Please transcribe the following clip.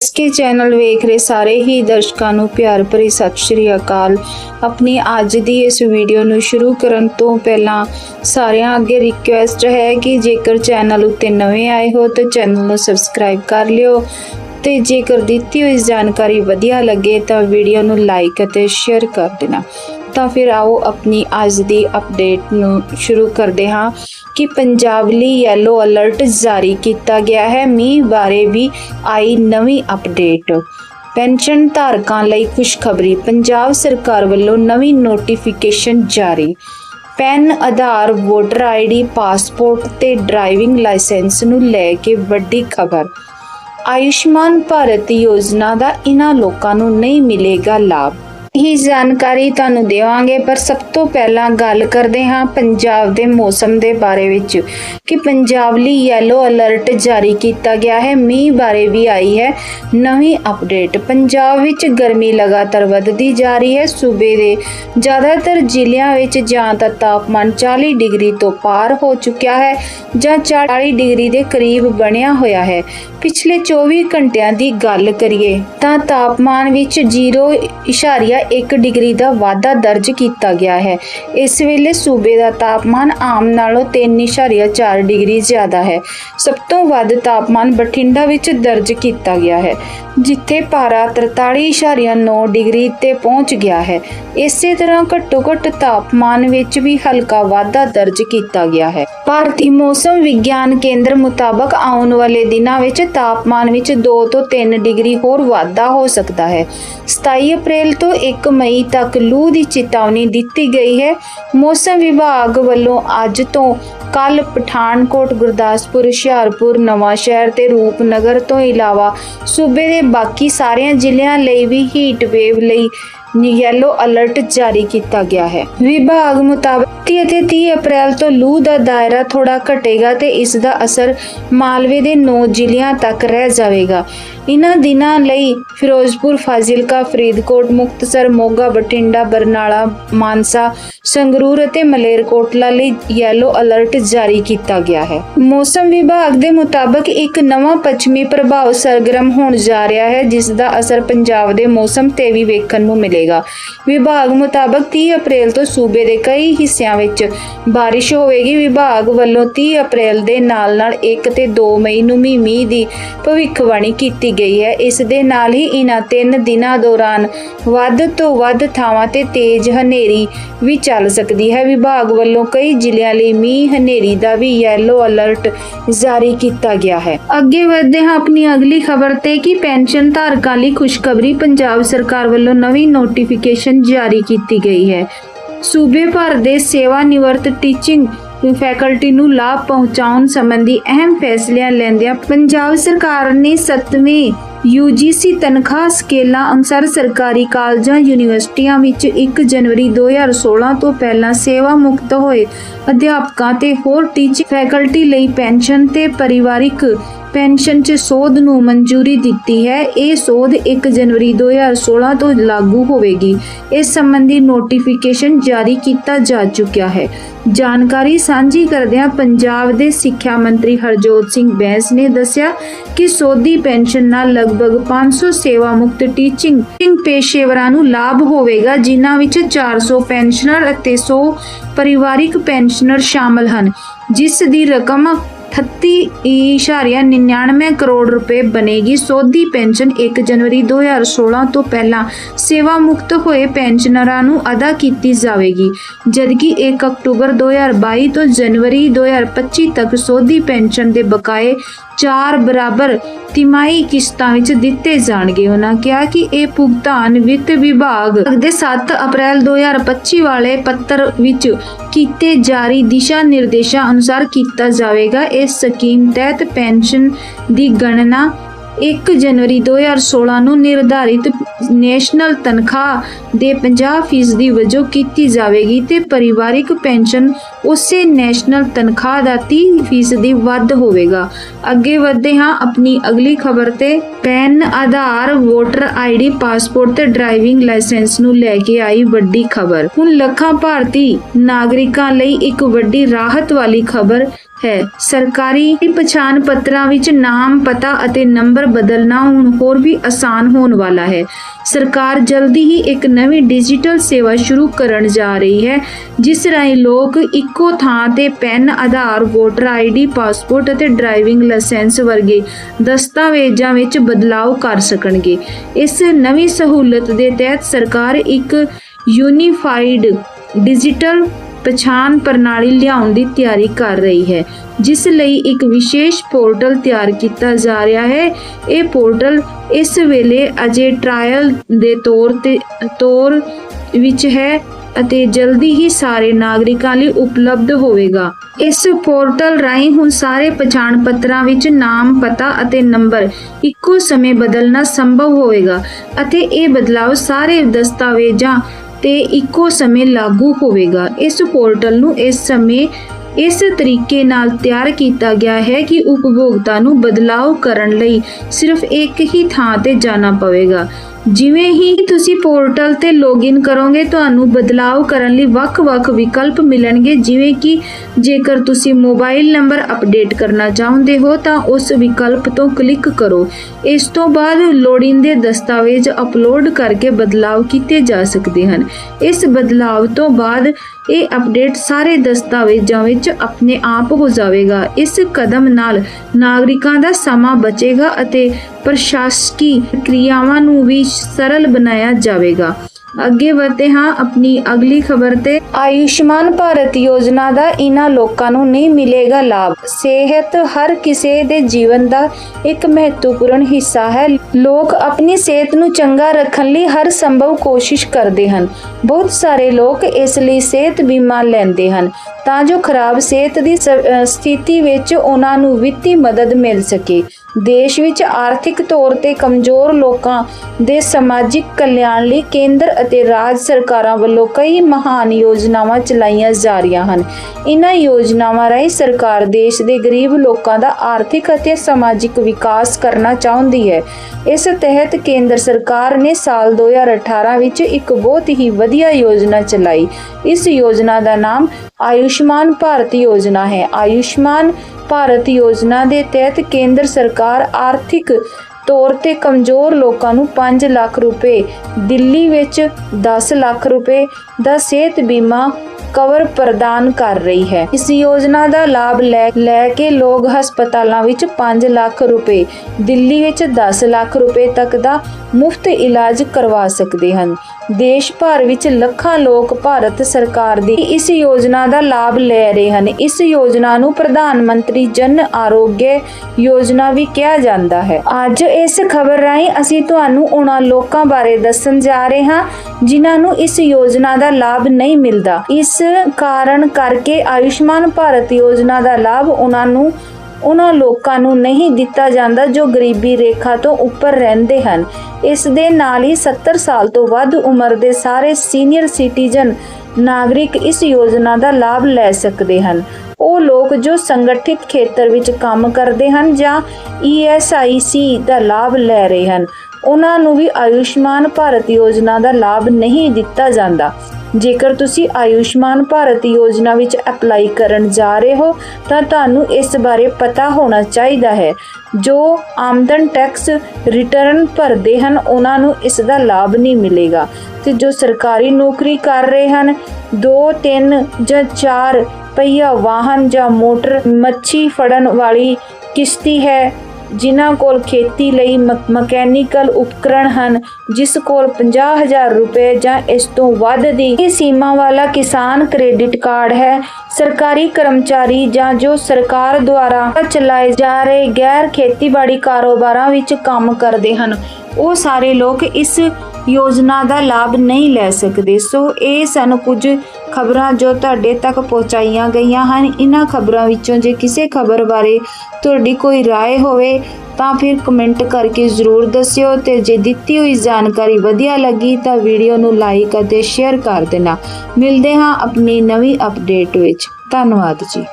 SK channel ਵੇਖ ਰਹੇ ਸਾਰੇ ਹੀ ਦਰਸ਼ਕਾਂ ਨੂੰ ਪਿਆਰ ਭਰੀ ਸਤਿ ਸ਼੍ਰੀ ਅਕਾਲ। ਆਪਣੀ ਅੱਜ ਦੀ ਇਸ ਵੀਡੀਓ ਨੂੰ ਸ਼ੁਰੂ ਕਰਨ ਤੋਂ ਪਹਿਲਾਂ ਸਾਰਿਆਂ ਅੱਗੇ ਰਿਕੁਐਸਟ ਹੈ ਕਿ ਜੇਕਰ ਚੈਨਲ ਉੱਤੇ ਨਵੇਂ ਆਏ ਹੋ ਤਾਂ ਚੈਨਲ ਨੂੰ ਸਬਸਕ੍ਰਾਈਬ ਕਰ ਲਿਓ ਤੇ ਜੇਕਰ ਦਿੱਤੀ ਹੋਈ ਜਾਣਕਾਰੀ ਵਧੀਆ ਲੱਗੇ ਤਾਂ ਵੀਡੀਓ ਨੂੰ ਲਾਈਕ ਅਤੇ ਸ਼ੇਅਰ ਕਰ ਦੇਣਾ। ਤਾਂ ਫਿਰ ਆਓ ਆਪਣੀ ਅੱਜ ਦੀ ਅਪਡੇਟ ਨੂੰ ਸ਼ੁਰੂ ਕਰਦੇ ਹਾਂ ਕਿ ਪੰਜਾਬ ਲਈ ਯੈਲੋ ਅਲਰਟ ਜਾਰੀ ਕੀਤਾ ਗਿਆ ਹੈ। ਮੀਂਹ ਬਾਰੇ ਵੀ ਆਈ ਨਵੀਂ ਅਪਡੇਟ ਪੈਨਸ਼ਨ ਧਾਰਕਾਂ ਲਈ ਖੁਸ਼ਖਬਰੀ। ਪੰਜਾਬ ਸਰਕਾਰ ਵੱਲੋਂ ਨਵੀਂ ਨੋਟੀਫਿਕੇਸ਼ਨ ਜਾਰੀ। PAN Aadhaar voter ID passport ਤੇ ਡਰਾਈਵਿੰਗ ਲਾਇਸੈਂਸ ਨੂੰ ਲੈ ਕੇ ਵੱਡੀ ਖਬਰ। ਆਯੁਸ਼ਮਾਨ ਭਾਰਤ ਯੋਜਨਾ ਦਾ ਇਹਨਾਂ ਲੋਕਾਂ ਨੂੰ ਨਹੀਂ ਮਿਲੇਗਾ ਲਾਭ। ਇਹ ਜਾਣਕਾਰੀ ਤੁਹਾਨੂੰ ਦੇਵਾਂਗੇ, ਪਰ ਸਭ ਤੋਂ ਪਹਿਲਾਂ ਗੱਲ ਕਰਦੇ ਹਾਂ ਪੰਜਾਬ ਦੇ ਮੌਸਮ ਦੇ ਬਾਰੇ ਵਿੱਚ, ਕਿ ਪੰਜਾਬ ਲਈ ਯੈਲੋ ਅਲਰਟ ਜਾਰੀ ਕੀਤਾ ਗਿਆ ਹੈ, ਮੀਂਹ ਬਾਰੇ ਵੀ ਆਈ ਹੈ, ਨਵੀਂ ਅਪਡੇਟ ਪੰਜਾਬ ਵਿੱਚ ਗਰਮੀ ਲਗਾਤਾਰ ਵੱਧਦੀ ਜਾ ਰਹੀ ਹੈ, ਸੂਬੇ ਦੇ ਜ਼ਿਆਦਾਤਰ ਜ਼ਿਲ੍ਹਿਆਂ ਵਿੱਚ ਜਾਂ ਤਾਂ ਤਾਪਮਾਨ 40 ਡਿਗਰੀ ਤੋਂ ਪਾਰ ਹੋ ਚੁੱਕਿਆ ਹੈ, ਜਾਂ 40 ਡਿਗਰੀ ਦੇ ਕਰੀਬ ਬਣਿਆ ਹੋਇਆ ਹੈ। ਪਿਛਲੇ 24 ਘੰਟਿਆਂ ਦੀ ਗੱਲ ਕਰੀਏ, ਤਾਂ ਤਾਪਮਾਨ ਵਿੱਚ 0.1 ਡਿਗਰੀ ਦਾ ਵਾਧਾ ਦਰਜ ਕੀਤਾ ਗਿਆ ਹੈ। ਇਸ ਵੇਲੇ ਸੂਬੇ ਦਾ ਤਾਪਮਾਨ ਆਮ ਨਾਲੋਂ 3.4 ਡਿਗਰੀ ਜ਼ਿਆਦਾ ਹੈ। ਸਭ ਤੋਂ ਵੱਧ ਤਾਪਮਾਨ ਬਠਿੰਡਾ ਵਿੱਚ ਦਰਜ ਕੀਤਾ ਗਿਆ ਹੈ, ਜਿੱਥੇ ਪਾਰਾ 43.9 ਡਿਗਰੀ ਤੇ ਪਹੁੰਚ ਗਿਆ ਹੈ। ਇਸੇ ਤਰ੍ਹਾਂ ਘੱਟੋ ਘੱਟ ਤਾਪਮਾਨ ਵਿੱਚ ਵੀ ਹਲਕਾ ਵਾਧਾ ਦਰਜ ਕੀਤਾ ਗਿਆ ਹੈ। ਭਾਰਤੀ ਮੌਸਮ ਵਿਗਿਆਨ ਕੇਂਦਰ ਮੁਤਾਬਕ ਆਉਣ ਵਾਲੇ ਦਿਨਾਂ ਵਿੱਚ ਤਾਪਮਾਨ ਵਿੱਚ 2 ਤੋਂ 3 ਡਿਗਰੀ ਹੋਰ ਵਾਧਾ ਹੋ ਸਕਦਾ ਹੈ। 27 ਅਪ੍ਰੈਲ ਤੋਂ 1 ਮਈ ਤੱਕ ਲੂ ਦੀ ਚੇਤਾਵਨੀ ਦਿੱਤੀ ਗਈ ਹੈ। ਮੌਸਮ ਵਿਭਾਗ ਵੱਲੋਂ ਅੱਜ ਤੋਂ ਕੱਲ ਪਠਾਨਕੋਟ, ਗੁਰਦਾਸਪੁਰ, ਹੁਸ਼ਿਆਰਪੁਰ ਨਵਾਂਸ਼ਹਿਰ ਤੇ ਰੂਪਨਗਰ ਤੋਂ ਇਲਾਵਾ ਸੂਬੇ ਦੇ ਬਾਕੀ ਸਾਰਿਆਂ ਜ਼ਿਲ੍ਹਿਆਂ ਲਈ ਵੀ ਹੀਟ ਵੇਵ ਲਈ ਯੈਲੋ ਅਲਰਟ ਜਾਰੀ ਕੀਤਾ ਗਿਆ ਹੈ। ਵਿਭਾਗ ਮੁਤਾਬਕ 30 ਅਤੇ 30 ਅਪ੍ਰੈਲ ਤੋਂ ਲੂ ਦਾ ਦਾਇਰਾ ਥੋੜਾ ਘਟੇਗਾ ਤੇ ਇਸ ਦਾ ਅਸਰ ਮਾਲਵੇ ਦੇ 9 ਜ਼ਿਲ੍ਹਿਆਂ ਤੱਕ ਰਹਿ ਜਾਵੇਗਾ। ਇਹਨਾਂ ਦਿਨਾਂ ਲਈ ਫਿਰੋਜ਼ਪੁਰ ਫਾਜ਼ਿਲਕਾ ਫਰੀਦਕੋਟ ਮੁਕਤਸਰ ਮੋਗਾ ਬਠਿੰਡਾ ਬਰਨਾਲਾ ਮਾਨਸਾ ਸੰਗਰੂਰ ਅਤੇ ਮਲੇਰਕੋਟਲਾ ਲਈ ਯੈਲੋ ਅਲਰਟ ਜਾਰੀ ਕੀਤਾ ਗਿਆ ਹੈ। ਮੌਸਮ ਵਿਭਾਗ ਦੇ ਮੁਤਾਬਕ ਇੱਕ ਨਵਾਂ ਪੱਛਮੀ ਪ੍ਰਭਾਵ ਸਰਗਰਮ ਹੋਣ ਜਾ ਰਿਹਾ ਹੈ, ਜਿਸ ਦਾ ਅਸਰ ਪੰਜਾਬ ਦੇ ਮੌਸਮ ਤੇ ਵੀ ਵੇਖਣ ਨੂੰ ਮਿਲੇਗਾ। ਵਿਭਾਗ ਮੁਤਾਬਕ 30 ਅਪ੍ਰੈਲ ਤੋਂ ਸੂਬੇ ਦੇ ਕਈ ਹਿੱਸਿਆਂ ਵਿੱਚ ਬਾਰਿਸ਼ ਹੋਵੇਗੀ। ਵਿਭਾਗ ਵੱਲੋਂ 30 ਅਪ੍ਰੈਲ ਦੇ ਨਾਲ-ਨਾਲ 1 ਤੇ 2 ਮਈ ਨੂੰ ਵੀ ਮੀਂਹ ਦੀ ਭਵਿੱਖਬਾਣੀ ਕੀਤੀ ਗਈ ਹੈ। ਇਸ ਦੇ ਨਾਲ ਹੀ ਇਹਨਾਂ ਤਿੰਨ ਦਿਨਾਂ ਦੌਰਾਨ ਵੱਧ ਤੋਂ ਵੱਧ ਥਾਵਾਂ ਤੇ ਤੇਜ਼ ਹਨੇਰੀ ਵੀ ਚੱਲ ਸਕਦੀ ਹੈ। ਵਿਭਾਗ ਵੱਲੋਂ ਕਈ ਜ਼ਿਲ੍ਹਿਆਂ ਲਈ ਮੀਂਹ, ਹਨੇਰੀ ਦਾ ਵੀ ਯੈਲੋ ਅਲਰਟ ਜਾਰੀ ਕੀਤਾ ਗਿਆ ਹੈ। ਅੱਗੇ ਵਧਦੇ ਹਾਂ ਆਪਣੀ ਅਗਲੀ ਖਬਰ ਤੇ ਕਿ ਪੈਨਸ਼ਨ ਧਾਰਕਾਂ ਲਈ ਖੁਸ਼ਖਬਰੀ ਪੰਜਾਬ ਸਰਕਾਰ ਵੱਲੋਂ ਨਵੀਂ ਨੋਟੀਫਿਕੇਸ਼ਨ ਜਾਰੀ ਕੀਤੀ ਗਈ ਹੈ। ਸੂਬੇ ਭਰ ਦੇ ਸੇਵਾ ਨਿਵਰਤ ਟੀਚਿੰਗ ਫੈਕਲਟੀ ਨੂੰ ਲਾਭ ਪਹੁੰਚਾਉਣ ਸੰਬੰਧੀ ਅਹਿਮ ਫੈਸਲਿਆਂ ਲੈਂਦਿਆਂ ਪੰਜਾਬ ਸਰਕਾਰ ਨੇ 7ਵੇਂ UGC ਤਨਖਾਹ ਸਕੇਲਾਂ ਅਨੁਸਾਰ ਸਰਕਾਰੀ ਕਾਲਜਾਂ, ਯੂਨੀਵਰਸਿਟੀਆਂ ਵਿੱਚ 1 ਜਨਵਰੀ 2016 ਤੋਂ ਪਹਿਲਾਂ ਸੇਵਾ ਮੁਕਤ ਹੋਏ। ਅਧਿਆਪਕਾਂ ਤੇ ਹੋਰ ਟੀਚਿੰਗ ਫੈਕਲਟੀ ਲਈ ਪੈਨਸ਼ਨ ਤੇ ਪਰਿਵਾਰਿਕ ਪੈਨਸ਼ਨ 'ਚ ਸੋਧ ਨੂੰ ਮਨਜ਼ੂਰੀ ਦਿੱਤੀ ਹੈ। ਇਹ ਸੋਧ 1 ਜਨਵਰੀ 2016 ਤੋਂ ਲਾਗੂ ਹੋਵੇਗੀ। ਇਸ ਸੰਬੰਧੀ ਨੋਟੀਫਿਕੇਸ਼ਨ ਜਾਰੀ ਕੀਤਾ ਜਾ ਚੁੱਕਿਆ ਹੈ। ਜਾਣਕਾਰੀ ਸਾਂਝੀ ਕਰਦਿਆਂ ਪੰਜਾਬ ਦੇ ਸਿੱਖਿਆ ਮੰਤਰੀ ਹਰਜੋਤ ਸਿੰਘ ਬੈਂਸ ਨੇ ਦੱਸਿਆ ਕਿ ਸੋਧੀ ਪੈਨਸ਼ਨ ਨਾਲ ਲਗਭਗ 500 ਸੇਵਾ ਮੁਕਤ ਟੀਚਿੰਗ ਪੇਸ਼ੇਵਰਾਂ ਨੂੰ ਲਾਭ ਹੋਵੇਗਾ, ਜਿਨ੍ਹਾਂ ਵਿੱਚ 400 ਪੈਨਸ਼ਨਰ ਅਤੇ 100 ਪਰਿਵਾਰਿਕ ਪੈਨਸ਼ਨਰ ਸ਼ਾਮਲ ਹਨ, ਜਿਸ ਦੀ ਰਕਮ 38.99 ਕਰੋੜ ਰੁਪਏ ਬਣੇਗੀ। ਸੋਧੀ ਪੈਨਸ਼ਨ 1 ਜਨਵਰੀ 2016 ਤੋਂ ਪਹਿਲਾਂ ਸੇਵਾ ਮੁਕਤ ਹੋਏ ਪੈਨਸ਼ਨਰਾਂ ਨੂੰ ਅਦਾ ਕੀਤੀ ਜਾਵੇਗੀ। ਜਦਕਿ 1 ਅਕਤੂਬਰ 2022 ਤੋਂ ਜਨਵਰੀ 2025 ਤੱਕ ਸੋਧੀ ਪੈਨਸ਼ਨ ਦੇ ਬਕਾਏ ਚਾਰ ਬਰਾਬਰ ਤਿਮਾਹੀ ਕਿਸ਼ਤਾਂ ਵਿੱਚ ਦਿੱਤੇ ਜਾਣਗੇ। ਉਹਨਾਂ ਕਿਹਾ ਕਿ ਇਹ ਭੁਗਤਾਨ ਵਿੱਤ ਵਿਭਾਗ ਦੇ 7 ਅਪ੍ਰੈਲ 2025 ਵਾਲੇ ਪੱਤਰ ਵਿੱਚ ਕੀਤੇ ਜਾਰੀ ਦਿਸ਼ਾ ਨਿਰਦੇਸ਼ਾਂ ਅਨੁਸਾਰ ਕੀਤਾ ਜਾਵੇਗਾ। ਇਹ ਇਸ ਸਕੀਮ ਤਹਿਤ ਪੈਨਸ਼ਨ ਦੀ ਗਣਨਾ 1 ਜਨਵਰੀ 2016 ਨੂੰ ਨਿਰਧਾਰਿਤ ਨੈਸ਼ਨਲ ਤਨਖਾਹ ਦੇ 50% ਵਜੋਂ ਕੀਤੀ ਜਾਵੇਗੀ ਤੇ ਪਰਿਵਾਰਿਕ ਪੈਨਸ਼ਨ ਉਸੇ ਨੈਸ਼ਨਲ ਤਨਖਾਹ ਦਾ 30% ਵੱਧ ਹੋਵੇਗਾ। ਅੱਗੇ ਵਧਦੇ ਹਾਂ ਆਪਣੀ ਅਗਲੀ ਖਬਰ ਤੇ। PAN Aadhaar voter ID passport ਤੇ ਡਰਾਈਵਿੰਗ ਲਾਇਸੈਂਸ ਨੂੰ ਲੈ ਕੇ ਆਈ ਵੱਡੀ ਖਬਰ। ਹੁਣ ਲੱਖਾਂ ਭਾਰਤੀ ਨਾਗਰਿਕਾਂ ਲਈ ਇੱਕ ਵੱਡੀ ਰਾਹਤ ਵਾਲੀ ਖਬਰ ਹੈ। ਸਰਕਾਰੀ ਪਛਾਣ ਪੱਤਰਾਂ ਵਿੱਚ ਨਾਮ, ਪਤਾ ਅਤੇ ਨੰਬਰ ਬਦਲਣਾ ਹੁਣ ਹੋਰ ਵੀ ਆਸਾਨ ਹੋਣ ਵਾਲਾ ਹੈ। ਸਰਕਾਰ ਜਲਦੀ ਹੀ ਇੱਕ ਨਵੀਂ ਡਿਜੀਟਲ ਸੇਵਾ ਸ਼ੁਰੂ ਕਰਨ ਜਾ ਰਹੀ ਹੈ, ਜਿਸ ਰਾਹੀਂ ਲੋਕ ਇੱਕ ਇੱਕੋ ਥਾਂ ਤੇ PAN Aadhaar, voter ID, passport ਅਤੇ ਡਰਾਈਵਿੰਗ ਲਾਇਸੈਂਸ ਵਰਗੇ ਦਸਤਾਵੇਜ਼ਾਂ ਵਿੱਚ ਬਦਲਾਅ ਕਰ ਸਕਣਗੇ। ਇਸ ਨਵੀਂ ਸਹੂਲਤ ਦੇ ਤਹਿਤ ਸਰਕਾਰ ਇੱਕ ਯੂਨੀਫਾਈਡ ਡਿਜੀਟਲ ਪਛਾਣ ਪ੍ਰਣਾਲੀ ਲਿਆਉਣ ਦੀ ਤਿਆਰੀ ਕਰ ਰਹੀ ਹੈ, ਜਿਸ ਲਈ ਇੱਕ ਵਿਸ਼ੇਸ਼ ਪੋਰਟਲ ਤਿਆਰ ਕੀਤਾ ਜਾ ਰਿਹਾ ਹੈ। ਇਹ ਪੋਰਟਲ ਇਸ ਵੇਲੇ ਅਜੇ ਟ੍ਰਾਇਲ ਦੇ ਤੌਰ ਤੇ, ਤੌਰ ਵਿੱਚ ਹੈ। ਅਤੇ ਜਲਦੀ ਹੀ ਸਾਰੇ ਨਾਗਰਿਕਾਂ ਲਈ ਉਪਲਬਧ ਹੋਵੇਗਾ। ਇਸ ਪੋਰਟਲ ਰਾਹੀਂ ਹੁਣ ਸਾਰੇ ਪਛਾਣ ਪੱਤਰਾਂ ਵਿੱਚ ਨਾਮ, ਪਤਾ ਅਤੇ ਨੰਬਰ ਇੱਕੋ ਸਮੇਂ ਬਦਲਣਾ ਸੰਭਵ ਹੋਵੇਗਾ ਅਤੇ ਇਹ ਬਦਲਾਅ ਸਾਰੇ ਦਸਤਾਵੇਜ਼ਾਂ ਤੇ ਇੱਕੋ ਸਮੇਂ ਲਾਗੂ ਹੋਵੇਗਾ। ਇਸ ਪੋਰਟਲ ਨੂੰ ਇਸ ਸਮੇਂ ਇਸ ਤਰੀਕੇ ਨਾਲ ਤਿਆਰ ਕੀਤਾ ਗਿਆ ਹੈ ਕਿ ਉਪਭੋਗਤਾ ਨੂੰ ਬਦਲਾਅ ਕਰਨ ਲਈ ਸਿਰਫ ਇੱਕ ਹੀ ਥਾਂ ਤੇ ਜਾਣਾ ਪਵੇਗਾ। ਜਿਵੇਂ ਹੀ ਤੁਸੀਂ ਪੋਰਟਲ ਤੇ ਲੌਗਇਨ ਕਰੋਗੇ, ਤੁਹਾਨੂੰ ਬਦਲਾਅ ਕਰਨ ਲਈ ਵੱਖ-ਵੱਖ ਵਿਕਲਪ ਮਿਲਣਗੇ। ਜਿਵੇਂ ਕਿ ਜੇਕਰ ਤੁਸੀਂ ਮੋਬਾਈਲ ਨੰਬਰ ਅਪਡੇਟ ਕਰਨਾ ਚਾਹੁੰਦੇ ਹੋ, ਤਾਂ ਉਸ ਵਿਕਲਪ ਤੋਂ ਕਲਿੱਕ ਕਰੋ। ਇਸ ਤੋਂ ਬਾਅਦ ਲੋੜੀਂਦੇ ਦਸਤਾਵੇਜ਼ ਅਪਲੋਡ ਕਰਕੇ ਬਦਲਾਅ ਕੀਤੇ ਜਾ ਸਕਦੇ ਹਨ। ਇਸ ਬਦਲਾਅ ਤੋਂ ਬਾਅਦ ਇਹ ਅਪਡੇਟ ਸਾਰੇ ਦਸਤਾਵੇਜ਼ਾਂ ਵਿੱਚ ਆਪਣੇ ਆਪ ਹੋ ਜਾਵੇਗਾ। ਇਸ ਕਦਮ ਨਾਲ ਨਾਗਰਿਕਾਂ ਦਾ ਸਮਾਂ ਬਚੇਗਾ ਅਤੇ ਪ੍ਰਸ਼ਾਸਕੀ ਪ੍ਰਕਿਰਿਆਵਾਂ ਨੂੰ ਵੀ ਸਰਲ ਬਣਾਇਆ ਜਾਵੇਗਾ। ਅੱਗੇ ਵਧਦੇ ਹਾਂ ਆਪਣੀ ਅਗਲੀ ਖਬਰ ਤੇ। ਆਯੁਸ਼ਮਾਨ ਭਾਰਤ ਯੋਜਨਾ ਦਾ ਇਹਨਾਂ ਲੋਕਾਂ ਨੂੰ ਨਹੀਂ ਮਿਲੇਗਾ ਲਾਭ। ਸਿਹਤ ਹਰ ਕਿਸੇ ਦੇ ਜੀਵਨ ਦਾ ਇੱਕ ਮਹੱਤਵਪੂਰਨ ਹਿੱਸਾ ਹੈ। ਲੋਕ ਆਪਣੀ ਸਿਹਤ ਨੂੰ ਚੰਗਾ ਰੱਖਣ ਲਈ ਹਰ ਸੰਭਵ ਕੋਸ਼ਿਸ਼ ਕਰਦੇ ਹਨ। ਬਹੁਤ ਸਾਰੇ ਲੋਕ ਇਸ ਲਈ ਸਿਹਤ ਬੀਮਾ ਲੈਂਦੇ ਹਨ। ਤਾਂ ਜੋ ਖਰਾਬ ਸਿਹਤ ਦੀ ਸ- ਸਥਿਤੀ ਵਿੱਚ ਉਹਨਾਂ ਨੂੰ ਵਿੱਤੀ ਮਦਦ ਮਿਲ ਸਕੇ। ਦੇਸ਼ ਵਿੱਚ ਆਰਥਿਕ ਤੌਰ ਤੇ ਕਮਜ਼ੋਰ ਲੋਕਾਂ ਦੇ ਸਮਾਜਿਕ ਕਲਿਆਣ ਲਈ ਕੇਂਦਰ ਅਤੇ ਰਾਜ ਸਰਕਾਰਾਂ ਵੱਲੋਂ ਕਈ ਮਹਾਨ ਯੋਜਨਾਵਾਂ ਚਲਾਈਆਂ ਜਾ ਰਹੀਆਂ ਹਨ। ਇਹਨਾਂ ਯੋਜਨਾਵਾਂ ਰਾਹੀਂ ਸਰਕਾਰ ਦੇਸ਼ ਦੇ ਗਰੀਬ ਲੋਕਾਂ ਦਾ ਆਰਥਿਕ ਅਤੇ ਸਮਾਜਿਕ ਵਿਕਾਸ ਕਰਨਾ ਚਾਹੁੰਦੀ ਹੈ। ਇਸ ਤਹਿਤ ਕੇਂਦਰ ਸਰਕਾਰ ਨੇ ਸਾਲ 2018 ਵਿੱਚ ਇੱਕ ਬਹੁਤ ਹੀ ਵਧੀਆ ਯੋਜਨਾ ਚਲਾਈ। ਇਸ ਯੋਜਨਾ ਦਾ ਨਾਮ ਆਯੁਸ਼ ਆਯੁਸ਼ਮਾਨ ਭਾਰਤ ਯੋਜਨਾ ਹੈ। ਆਯੁਸ਼ਮਾਨ ਭਾਰਤ ਯੋਜਨਾ ਦੇ ਤਹਿਤ ਕੇਂਦਰ ਸਰਕਾਰ ਆਰਥਿਕ ਤੌਰ ਤੇ ਕਮਜ਼ੋਰ ਲੋਕਾਂ ਨੂੰ 5 ਲੱਖ ਰੁਪਏ, ਦਿੱਲੀ ਵਿੱਚ 10 ਲੱਖ ਰੁਪਏ ਦਾ ਸਿਹਤ ਬੀਮਾ ਕਵਰ ਪ੍ਰਦਾਨ ਕਰ ਰਹੀ ਹੈ। ਇਸ ਯੋਜਨਾ ਦਾ ਲਾਭ ਲੈ ਲੈ ਕੇ ਲੋਕ ਹਸਪਤਾਲਾਂ ਵਿੱਚ 5 ਲੱਖ ਰੁਪਏ, ਦਿੱਲੀ ਵਿੱਚ 10 ਲੱਖ ਰੁਪਏ ਤੱਕ ਦਾ ਮੁਫਤ ਇਲਾਜ ਕਰਵਾ ਸਕਦੇ ਹਨ। ਦੇਸ਼ ਭਰ ਵਿੱਚ ਲੱਖਾਂ ਲੋਕ ਭਾਰਤ ਸਰਕਾਰ ਦੀ ਇਸ ਯੋਜਨਾ ਦਾ ਲਾਭ ਲੈ ਰਹੇ ਹਨ। ਇਸ ਯੋਜਨਾ ਨੂੰ ਪ੍ਰਧਾਨ ਮੰਤਰੀ ਜਨ ਆਰੋਗਯ ਯੋਜਨਾ ਵੀ ਕਿਹਾ ਜਾਂਦਾ ਹੈ। ਅੱਜ ਇਸ ਖਬਰ ਰਾਹੀਂ ਅਸੀਂ ਤੁਹਾਨੂੰ ਉਹਨਾਂ ਲੋਕਾਂ ਬਾਰੇ ਦੱਸਣ ਜਾ ਰਹੇ ਹਾਂ, ਜਿਨ੍ਹਾਂ ਨੂੰ ਇਸ ਯੋਜਨਾ ਦਾ ਲਾਭ ਨਹੀਂ ਮਿਲਦਾ। ਇਸ ਕਾਰਨ ਕਰਕੇ ਆਯੁਸ਼ਮਾਨ ਭਾਰਤ ਯੋਜਨਾ ਦਾ ਲਾਭ ਉਹਨਾਂ ਨੂੰ, ਉਹਨਾਂ ਲੋਕਾਂ ਨੂੰ ਨਹੀਂ ਦਿੱਤਾ ਜਾਂਦਾ ਜੋ ਗਰੀਬੀ ਰੇਖਾ ਤੋਂ ਉੱਪਰ ਰਹਿੰਦੇ ਹਨ। ਇਸ ਦੇ ਨਾਲ ਹੀ 70 ਸਾਲ ਤੋਂ ਵੱਧ ਉਮਰ ਦੇ ਸਾਰੇ ਸੀਨੀਅਰ ਸਿਟੀਜ਼ਨ ਨਾਗਰਿਕ ਇਸ ਯੋਜਨਾ ਦਾ ਲਾਭ ਲੈ ਸਕਦੇ ਹਨ। ਉਹ ਲੋਕ ਜੋ ਸੰਗਠਿਤ ਖੇਤਰ ਵਿੱਚ ਕੰਮ ਕਰਦੇ ਹਨ ਜਾਂ ESIC ਦਾ ਲਾਭ ਲੈ ਰਹੇ ਹਨ, ਉਹਨਾਂ ਨੂੰ ਵੀ ਆਯੁਸ਼ਮਾਨ ਭਾਰਤ ਯੋਜਨਾ ਦਾ ਲਾਭ ਨਹੀਂ ਦਿੱਤਾ ਜਾਂਦਾ। ਜੇਕਰ ਤੁਸੀਂ ਆਯੁਸ਼ਮਾਨ ਭਾਰਤ ਯੋਜਨਾ ਵਿੱਚ ਅਪਲਾਈ ਕਰਨ ਜਾ ਰਹੇ ਹੋ, ਤਾਂ ਤੁਹਾਨੂੰ ਇਸ ਬਾਰੇ ਪਤਾ ਹੋਣਾ ਚਾਹੀਦਾ ਹੈ। ਜੋ ਆਮਦਨ ਟੈਕਸ ਰਿਟਰਨ ਭਰਦੇ ਹਨ, ਉਹਨਾਂ ਨੂੰ ਇਸ ਦਾ ਲਾਭ ਨਹੀਂ ਮਿਲੇਗਾ। ਤੇ ਜੋ ਸਰਕਾਰੀ ਨੌਕਰੀ ਕਰ ਰਹੇ ਹਨ 2 3 ਜਾਂ 4 ਪਹੀਆ ਵਾਹਨ ਜਾਂ ਮੋਟਰ ਮੱਛੀ ਫੜਨ ਵਾਲੀ ਕਿਸ਼ਤੀ ਹੈ, ਜਿਨ੍ਹਾਂ ਕੋਲ ਖੇਤੀ ਲਈ ਮ- ਮਕੈਨੀਕਲ ਉਪਕਰਣ ਹਨ, ਜਿਸ ਕੋਲ 50000 ਰੁਪਏ ਜਾਂ ਇਸ ਤੋਂ ਵੱਧ ਦੀ ਸੀਮਾ ਵਾਲਾ ਕਿਸਾਨ ਕ੍ਰੈਡਿਟ ਕਾਰਡ ਹੈ। ਸਰਕਾਰੀ ਕਰਮਚਾਰੀ ਜਾਂ ਜੋ ਸਰਕਾਰ ਦੁਆਰਾ ਚਲਾਏ ਜਾ ਰਹੇ ਗੈਰ ਖੇਤੀਬਾੜੀ ਕਾਰੋਬਾਰਾਂ ਵਿੱਚ ਕੰਮ ਕਰਦੇ ਹਨ, ਉਹ ਸਾਰੇ ਲੋਕ ਇਸ ਯੋਜਨਾ ਦਾ ਲਾਭ ਨਹੀਂ ਲੈ ਸਕਦੇ। ਸੋ ਇਹ ਸਾਨੂੰ ਕੁਝ ਖਬਰਾਂ ਜੋ ਤੁਹਾਡੇ ਤੱਕ ਪਹੁੰਚਾਈਆਂ ਗਈਆਂ ਹਨ ਇਹਨਾਂ ਖਬਰਾਂ ਵਿੱਚੋਂ ਜੇ ਕਿਸੇ ਖਬਰ ਬਾਰੇ ਤੁਹਾਡੀ ਕੋਈ رائے ਹੋਵੇ ਤਾਂ ਫਿਰ ਕਮੈਂਟ ਕਰਕੇ ਜ਼ਰੂਰ ਦੱਸਿਓ ਤੇ ਜੇ ਦਿੱਤੀ ਹੋਈ ਜਾਣਕਾਰੀ ਵਧੀਆ ਲੱਗੀ ਤਾਂ ਵੀਡੀਓ ਨੂੰ ਲਾਈਕ ਅਤੇ ਸ਼ੇਅਰ ਕਰ ਦੇਣਾ ਮਿਲਦੇ ਹਾਂ ਆਪਣੀ ਨਵੀਂ ਅਪਡੇਟ ਵਿੱਚ ਧੰਨਵਾਦ ਜੀ